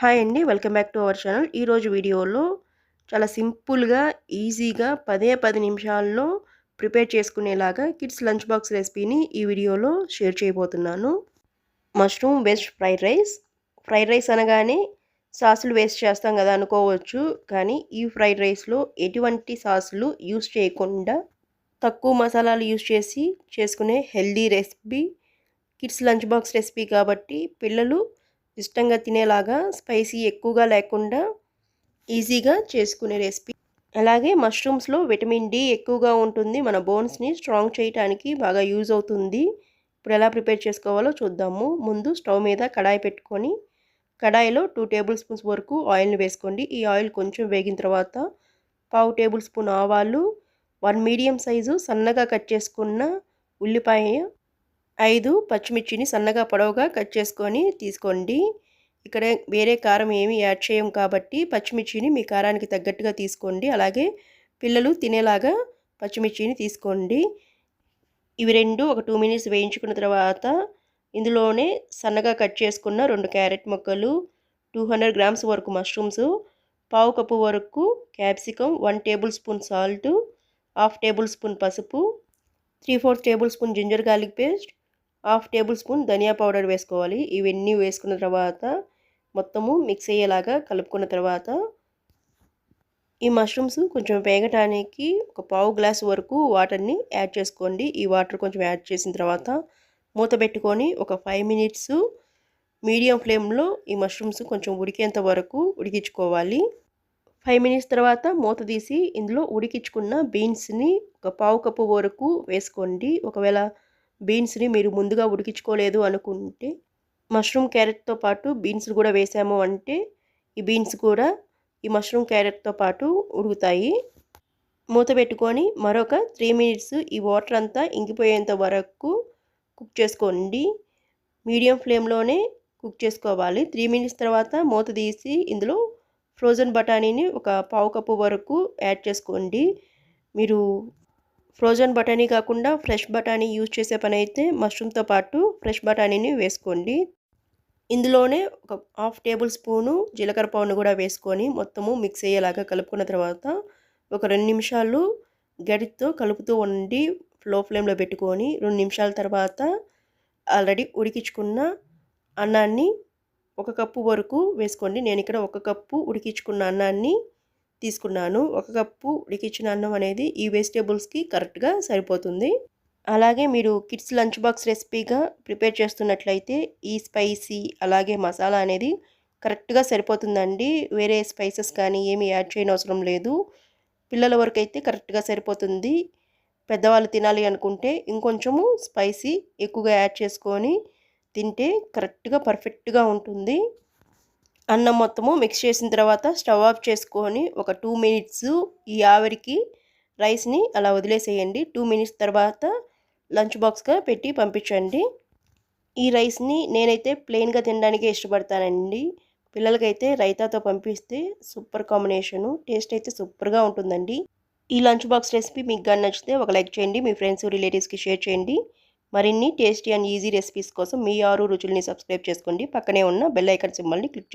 Hi అండి. Welcome back to our channel. ఈరోజు వీడియోలో చాలా సింపుల్గా ఈజీగా పదే పది నిమిషాల్లో ప్రిపేర్ చేసుకునేలాగా కిడ్స్ లంచ్ బాక్స్ రెసిపీని ఈ వీడియోలో షేర్ చేయబోతున్నాను. Mushroom best fried rice. Fried rice అనగానే సాసులు వేస్ట్ చేస్తాం కదా అనుకోవచ్చు. కానీ ఈ ఫ్రైడ్ రైస్లో ఎటువంటి సాసులు యూస్ చేయకుండా తక్కువ మసాలాలు యూస్ చేసి చేసుకునే healthy recipe kids lunch box recipe కాబట్టి పిల్లలు ఇష్టంగా తినేలాగా స్పైసీ ఎక్కువగా లేకుండా ఈజీగా చేసుకునే రెసిపీ. అలాగే మష్రూమ్స్లో విటమిన్ డి ఎక్కువగా ఉంటుంది. మన బోన్స్ని స్ట్రాంగ్ చేయడానికి బాగా యూజ్ అవుతుంది. ఇప్పుడు ఎలా ప్రిపేర్ చేసుకోవాలో చూద్దాము. ముందు స్టవ్ మీద కడాయి పెట్టుకొని కడాయిలో టూ టేబుల్ స్పూన్స్ వరకు ఆయిల్ని వేసుకోండి. ఈ ఆయిల్ కొంచెం వేగిన తర్వాత పావు టేబుల్ స్పూన్ ఆవాలు వన్ మీడియం సైజు సన్నగా కట్ చేసుకున్న ఉల్లిపాయ ఐదు పచ్చిమిర్చిని సన్నగా పొడవుగా కట్ చేసుకొని తీసుకోండి. ఇక్కడ వేరే కారం ఏమీ యాడ్ చేయం కాబట్టి పచ్చిమిర్చిని మీ కారానికి తగ్గట్టుగా తీసుకోండి. అలాగే పిల్లలు తినేలాగా పచ్చిమిర్చిని తీసుకోండి. ఇవి రెండు ఒక టూ మినిట్స్ వేయించుకున్న తర్వాత ఇందులోనే సన్నగా కట్ చేసుకున్న రెండు క్యారెట్ ముక్కలు టూ హండ్రెడ్ గ్రామ్స్ వరకు మష్రూమ్స్ పావు కప్పు వరకు capsicum one tablespoon salt half tablespoon పసుపు three fourth tablespoon ginger garlic paste half tablespoon dhania powder వేసుకోవాలి. ఇవన్నీ వేసుకున్న తర్వాత మొత్తము మిక్స్ అయ్యేలాగా కలుపుకున్న తర్వాత ఈ మష్రూమ్స్ కొంచెం వేగటానికి ఒక పావు గ్లాస్ వరకు వాటర్ని యాడ్ చేసుకోండి. ఈ వాటర్ కొంచెం యాడ్ చేసిన తర్వాత మూత పెట్టుకొని ఒక ఫైవ్ మినిట్స్ మీడియం ఫ్లేమ్లో ఈ మష్రూమ్స్ కొంచెం ఉడికేంత వరకు ఉడికించుకోవాలి. ఫైవ్ మినిట్స్ తర్వాత మూత తీసి ఇందులో ఉడికించుకున్న బీన్స్ని ఒక పావు కప్పు వరకు వేసుకోండి. ఒకవేళ బీన్స్ని మీరు ముందుగా ఉడికించుకోలేదు అనుకుంటే మష్రూమ్ క్యారెట్తో పాటు బీన్స్ కూడా వేసాము అంటే ఈ బీన్స్ కూడా ఈ మష్రూమ్ క్యారెట్తో పాటు ఉడుకుతాయి. మూత పెట్టుకొని మరొక త్రీ మినిట్స్ ఈ వాటర్ అంతా ఇంకిపోయేంత వరకు కుక్ చేసుకోండి. మీడియం ఫ్లేమ్లోనే కుక్ చేసుకోవాలి. త్రీ మినిట్స్ తర్వాత మూత తీసి ఇందులో ఫ్రోజన్ బఠానీని ఒక పావు కప్పు వరకు యాడ్ చేసుకోండి. మీరు ఫ్రోజన్ బఠానీ కాకుండా ఫ్రెష్ బఠానీ యూజ్ చేసే పని అయితే మష్రూమ్తో పాటు ఫ్రెష్ బఠానీని వేసుకోండి. ఇందులోనే ఒక హాఫ్ టేబుల్ స్పూను జీలకర్ర పౌను కూడా వేసుకొని మొత్తము మిక్స్ అయ్యేలాగా కలుపుకున్న తర్వాత ఒక రెండు నిమిషాలు గడితో కలుపుతూ ఉండి లో ఫ్లేమ్లో పెట్టుకొని రెండు నిమిషాల తర్వాత ఆల్రెడీ ఉడికించుకున్న అన్నాన్ని ఒక కప్పు వరకు వేసుకోండి. నేను ఇక్కడ ఒక కప్పు ఉడికించుకున్న అన్నాన్ని తీసుకున్నాను. ఒక కప్పు ఉడికించిన అన్నం అనేది ఈ వెజిటేబుల్స్కి కరెక్ట్గా సరిపోతుంది. అలాగే మీరు కిడ్స్ లంచ్ బాక్స్ రెసిపీగా ప్రిపేర్ చేస్తున్నట్లయితే ఈ స్పైసీ అలాగే మసాలా అనేది కరెక్ట్గా సరిపోతుందండి. వేరే స్పైసెస్ కానీ ఏమి యాడ్ చేయని అవసరం లేదు. పిల్లల వరకు అయితే కరెక్ట్గా సరిపోతుంది. పెద్దవాళ్ళు తినాలి అనుకుంటే ఇంకొంచెము స్పైసీ ఎక్కువగా యాడ్ చేసుకొని తింటే కరెక్ట్గా పర్ఫెక్ట్గా ఉంటుంది. అన్నం మొత్తము మిక్స్ చేసిన తర్వాత స్టవ్ ఆఫ్ చేసుకొని ఒక టూ మినిట్స్ ఈ ఆవిరికి రైస్ని అలా వదిలేసేయండి. టూ మినిట్స్ తర్వాత లంచ్ బాక్స్గా పెట్టి పంపించండి. ఈ రైస్ని నేనైతే ప్లెయిన్గా తినడానికి ఇష్టపడతానండి. పిల్లలకైతే రైతాతో పంపిస్తే సూపర్ కాంబినేషను టేస్ట్ అయితే సూపర్గా ఉంటుందండి. ఈ లంచ్ బాక్స్ రెసిపీ మీకు కానీ నచ్చితే ఒక లైక్ చేయండి. మీ ఫ్రెండ్స్ రిలేటివ్స్కి షేర్ చేయండి. మరిన్ని టేస్టీ అండ్ ఈజీ రెసిపీస్ కోసం మీ ఆరు రుచుల్ని సబ్స్క్రైబ్ చేసుకోండి. పక్కనే ఉన్న బెల్ ఐకన్ సింబల్ని క్లిక్ చేయండి.